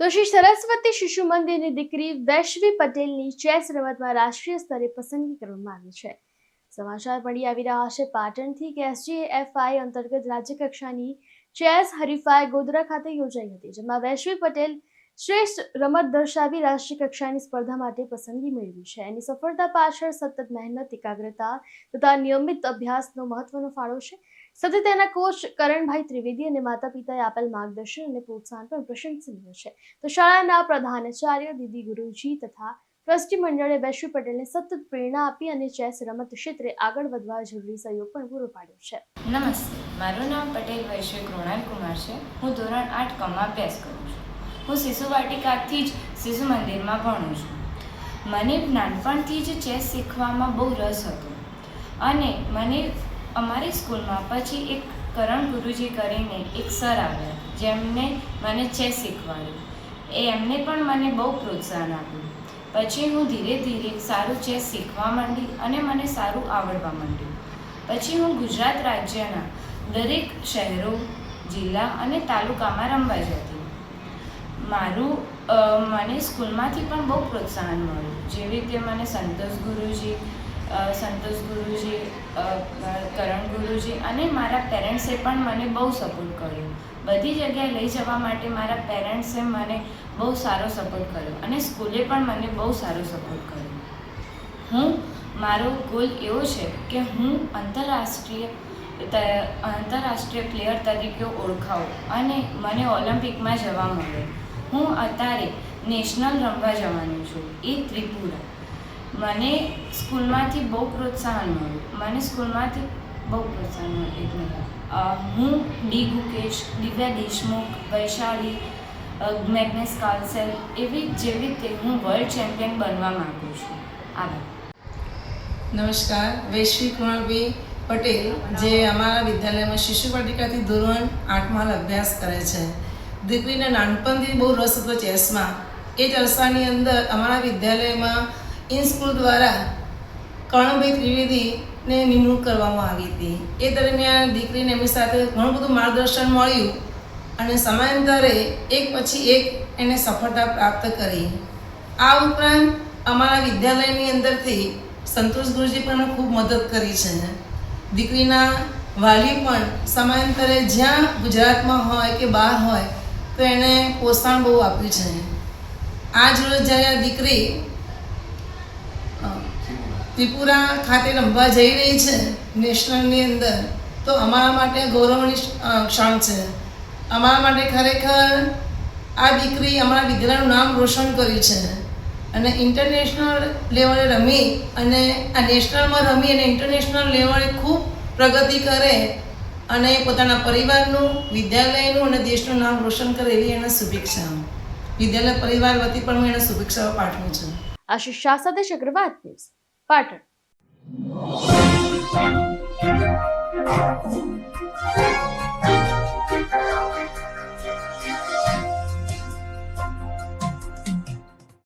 તો શ્રી સરસ્વતી શિશુ મંદિરની દીકરી વૈશ્વી પટેલની ચેસ રમતમાં રાષ્ટ્રીય સ્તરે પસંદગી કરવામાં આવી છે. સમાચાર મળી આવી રહ્યા છે પાટણથી કે એસજીએફઆઈ અંતર્ગત રાજ્ય કક્ષાની ચેસ હરીફાઈ ગોધરા ખાતે યોજાઈ હતી, જેમાં વૈશ્વી પટેલ શ્રેષ્ઠ રમત દર્શાવી રાષ્ટ્રીય કક્ષાની સ્પર્ધા માટે પસંદગી મેળવી છે. એની સફળતા પાછળ સતત મહેનત, એકાગ્રતા તથા નિયમિત અભ્યાસનો મહત્વનો ફાળો છે. સાથે તેના કોચ કરણભાઈ ત્રિવેદી અને માતા પિતાએ આપેલ માર્ગદર્શન અને પ્રોત્સાહન પણ પ્રશંસનીય છે. તો શાળાના પ્રધાનાચાર્ય, દીદી ગુરુજી તથા ટ્રસ્ટી મંડળે વૈશ્વી પટેલને સતત પ્રેરણા આપી અને ચેસ રમત ક્ષેત્રે આગળ વધવા જરૂરી સહયોગ પણ પૂરો પાડ્યો છે. નમસ્તે, મારું નામ પટેલ વૈશ્વી કૃણાલ કુમાર છે. હું ધોરણ આઠ કમાં અભ્યાસ કરું છું. હું શિશુ વાટિકાથી જ શિશુ મંદિરમાં ભણું છું. મને નાનપણથી જ ચેસ શીખવામાં બહુ રસ હતો અને મને અમારી સ્કૂલમાં પછી એક કરણ ગુરુજી કરીને એક સર આવ્યા, જેમને મને ચેસ શીખવાડ્યું. એ એમને પણ મને બહુ પ્રોત્સાહન આપ્યું. પછી હું ધીરે ધીરે સારું ચેસ શીખવા માંડી અને મને સારું આવડવા માંડ્યું. પછી હું ગુજરાત રાજ્યના દરેક શહેરો, જિલ્લા અને તાલુકામાં રમવા જતી. મારું મને સ્કૂલમાંથી પણ બહુ પ્રોત્સાહન મળ્યું. જેવી રીતે મને સંતોષ ગુરુજી સંતોષ ગુરુજી કરણ ગુરુજી અને મારા પેરેન્ટ્સે પણ મને બહુ સપોર્ટ કર્યો. બધી જગ્યાએ લઈ જવા માટે મારા પેરેન્ટ્સે મને બહુ સારો સપોર્ટ કર્યો અને સ્કૂલે પણ મને બહુ સારો સપોર્ટ કર્યો. હું, મારો ગોલ એવો છે કે હું આંતરરાષ્ટ્રીય આંતરરાષ્ટ્રીય પ્લેયર તરીકે ઓળખાવું અને મને ઓલિમ્પિકમાં જવા મળે. હું અત્યારે નેશનલ રમવા જવાનું છું. એ ત્રિપુરા. મને સ્કૂલમાંથી બહુ પ્રોત્સાહન મળ્યું. મને સ્કૂલમાંથી બહુ પ્રોત્સાહન મળ્યું, એક હું D Gukesh, Divya Deshmukh, Vaishali Magnus Carlsen એવી જેવી રીતે હું વર્લ્ડ ચેમ્પિયન બનવા માગું છું. આભાર. નમસ્કાર, વૈશ્વિક કૃણાલભાઈ પટેલ, જે અમારા વિદ્યાલયમાં શિશુ વાટિકાથી ધોરણ આઠમાં અભ્યાસ કરે છે. દીકરીને નાનપણથી બહુ રસ હતો ચેસમાં એ જ અંદર અમારા વિદ્યાલયમાં ઇન સ્કૂલ દ્વારા કર્ણભાઈ ત્રિવેદીને નિમણૂક કરવામાં આવી હતી. એ દરમિયાન દીકરીને એમની સાથે ઘણું બધું માર્ગદર્શન મળ્યું અને સમયાંતરે એક પછી એક એને સફળતા પ્રાપ્ત કરી. આ ઉપરાંત અમારા વિદ્યાલયની અંદરથી સંતોષ ગુરુજી પણ ખૂબ મદદ કરી છે. દીકરીના વાલી પણ સમયાંતરે જ્યાં ગુજરાતમાં હોય કે બહાર હોય તો એને પોષણ બહુ આપ્યું છે. આજ રોજ જ્યારે આ દીકરી ત્રિપુરા ખાતે રમવા જઈ રહી છે નેશનલની અંદર, તો અમારા માટે ગૌરવની ક્ષણ છે. અમારા માટે ખરેખર આ દીકરી અમારા દીકરાનું નામ રોશન કર્યું છે. અને ઇન્ટરનેશનલ લેવલે રમી અને આ નેશનલમાં રમી અને ઇન્ટરનેશનલ લેવલે ખૂબ પ્રગતિ કરે અને પોતાના પરિવારનું, વિદ્યાલયનું અને દેશનું નામ રોશન કરે એવી એના શુભેચ્છા વિદ્યાલય પરિવાર વતી પણ હું એને શુભેચ્છાઓ પાઠવું છું. આશિષ શાહ સાથે ચક્રવાત ન્યૂઝ. પાટણ.